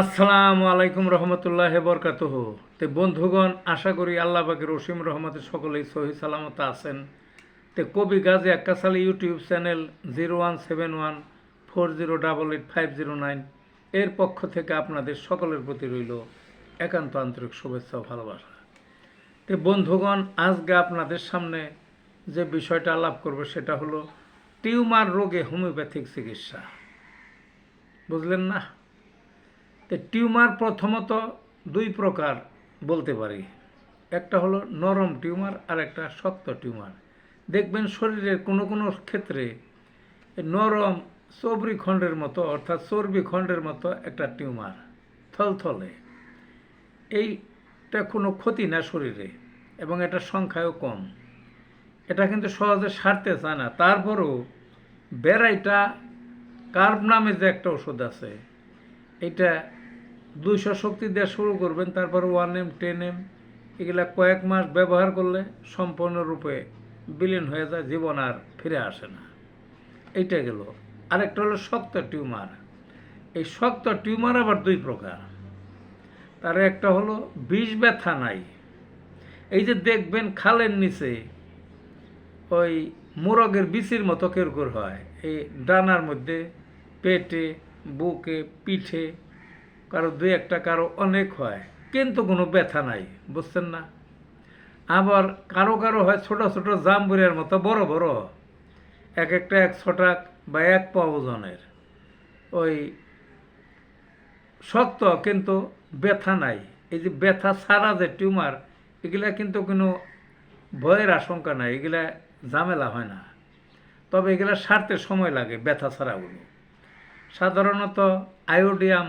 আসসালামু আলাইকুম রহমতুল্লাহ বরকাতহ। তে বন্ধুগণ, আশা করি আল্লাহ পাকের রসিম রহমতের সকলেই সহি সালামত আছেন। তে কবি Gazi Akkasali YouTube channel zero one seven one four zero double eight five zero nine এর পক্ষ থেকে আপনাদের সকলের প্রতি রইল একান্ত আন্তরিক শুভেচ্ছা ও ভালোবাসা। তে বন্ধুগণ, আজকে আপনাদের সামনে যে বিষয়টা আলাপ করব সেটা হলো টিউমার রোগে হোমিওপ্যাথিক চিকিৎসা। বুঝলেন না? তো টিউমার প্রথমত দুই প্রকার বলতে পারি। একটা হলো নরম টিউমার আর একটা শক্ত টিউমার। দেখবেন শরীরের কোনো কোনো ক্ষেত্রে নরম খণ্ডের মতো, অর্থাৎ খণ্ডের মতো একটা টিউমার থলথলে। এইটা কোনো ক্ষতি না শরীরে এবং এটার সংখ্যায়ও কম। এটা কিন্তু সহজে সারতে চায় না। তারপরও বেড়াইটা কার্ভ নামে যে একটা ওষুধ আছে এটা দুইশো শক্তি দিয়ে শুরু করবেন, তারপর ওয়ান এম টেন এম এগুলা কয়েক মাস ব্যবহার করলে সম্পূর্ণরূপে বিলীন হয়ে যায়, জীবন আর ফিরে আসে না। এইটা গেল। আরেকটা হলো শক্ত টিউমার। এই শক্ত টিউমার আবার দুই প্রকার। তার একটা হলো বিষ ব্যথা নাই। এই যে দেখবেন খালের নিচে ওই মোরগের বিচির মতো কেরকুর হয়, এই ডানার মধ্যে পেটে বুকে, পিঠে, কারও দুই একটা, কারও অনেক হয়, কিন্তু কোনো ব্যথা নাই, বুঝছেন না? আবার কারও কারও হয় ছোট ছোট জাম্বুরের মতো, বড় বড়, এক একটা এক ছটাক বা এক পা ওজনের। ওই শক্ত কিন্তু ব্যথা নাই, এই যে ব্যথা ছাড়া যে টিউমার, এগুলা কিন্তু কোনো ভয়ের আশঙ্কা নাই, এগুলা ঝামেলা হয় না। তবে এগুলা সারতে সময় লাগে ব্যথা ছাড়াগুলো সাধারণত আয়োডিয়াম,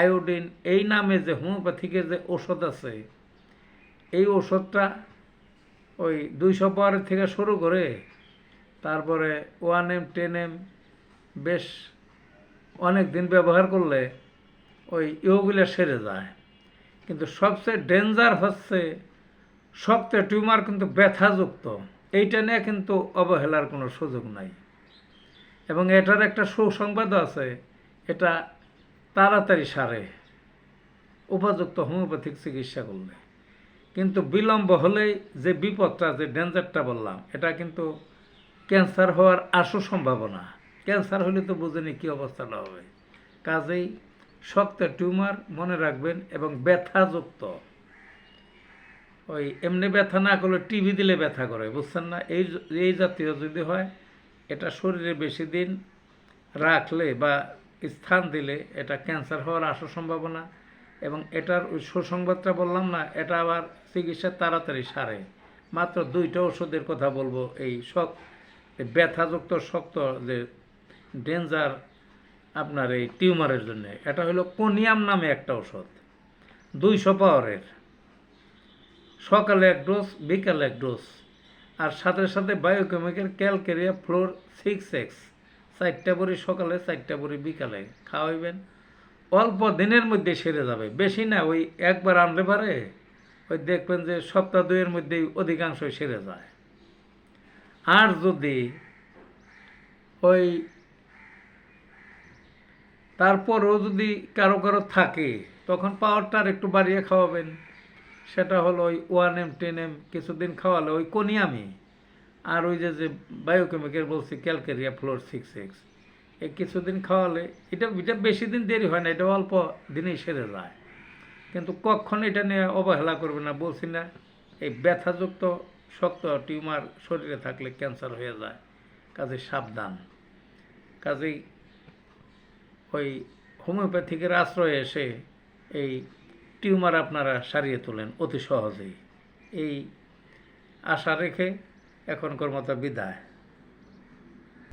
আয়োডিন, এই নামে যে হোমিওপ্যাথিকের যে ওষুধ আছে, এই ওষুধটা ওই দুইশো পাওয়ারের থেকে শুরু করে তারপরে ওয়ান এম, টেন এম, বেশ অনেক দিন ব্যবহার করলে ওই ইয়োগুলো সেরে যায়। কিন্তু সবচেয়ে ডেঞ্জার হচ্ছে শক্ত টিউমার কিন্তু ব্যথাযুক্ত। এইটা নিয়ে কিন্তু অবহেলার কোনো সুযোগ নাই। এবং এটার একটা সুসংবাদ আছে। এটা তাড়াতাড়ি সারে। উপযুক্ত হোমিওপ্যাথিক চিকিৎসা করলে। কিন্তু বিলম্ব হলেই যে বিপদটা, যে ডেঞ্জারটা বললাম, এটা কিন্তু ক্যান্সার হওয়ার আশু সম্ভাবনা। ক্যান্সার হলে তো বুঝেনি কী অবস্থাটা হবে। কাজেই শক্ত টিউমার মনে রাখবেন এবং ব্যথাযুক্ত। ওই এমনি ব্যথা না করলে টিভি দিলে ব্যথা করে, বুঝছেন না? এই এই জাতীয় যদি হয় এটা শরীরে বেশি দিন রাখলে বা স্থান দিলে এটা ক্যান্সার হওয়ার আশু সম্ভাবনা এবং এটার সুসংবাদটা বললাম না, এটা আবার চিকিৎসা তাড়াতাড়ি সারে। মাত্র দুইটা ওষুধের কথা বলব এই শক ব্যথাযুক্ত শক্ত যে ডেঞ্জার আপনার এই টিউমারের জন্য। এটা হলো কোনিয়াম নামে একটা ওষুধ, দুইশো পাওয়ারের। সকালে এক ডোজ, বিকালে এক ডোজ। আর সাথে সাথে biochemical calcarea fluor six X চারটা বড়ি সকালে, চারটা বড়ি বিকালে। খাওয়াইবেন। অল্প দিনের মধ্যে সেরে যাবে। বেশি না, ওই একবার আনলে পারে। ওই দেখবেন যে সপ্তাহ দুইয়ের মধ্যেই অধিকাংশ সেরে যায়। আর যদি ওই তারপরও যদি কারও কারও থাকে, তখন পাওয়ারটা আর একটু বাড়িয়ে খাওয়াবেন। সেটা হলো ওই ওয়ান এম, টেন এম, কিছুদিন খাওয়ালে ওই কোনিয়ামি। আর ওই যে যে বায়োকেমিক্যাল বলছি, ক্যালকেরিয়া ফ্লোর সিক্স এক্স। এই কিছুদিন খাওয়ালে, এটা এটা বেশি দিন দেরি হয় না, এটা অল্প দিনেই সেরে যায়। কিন্তু কখন এটা নিয়ে অবহেলা করবে না, বলছি না, এই ব্যথাযুক্ত শক্ত টিউমার শরীরে থাকলে ক্যান্সার হয়ে যায়, কাজে সাবধান। কাজেই ওই হোমিওপ্যাথিকের আশ্রয়ে এসে এই টিউমার আপনারা সারিয়ে তোলেন অতি সহজেই। এই আশা রেখে এখনকার মতো বিদায়।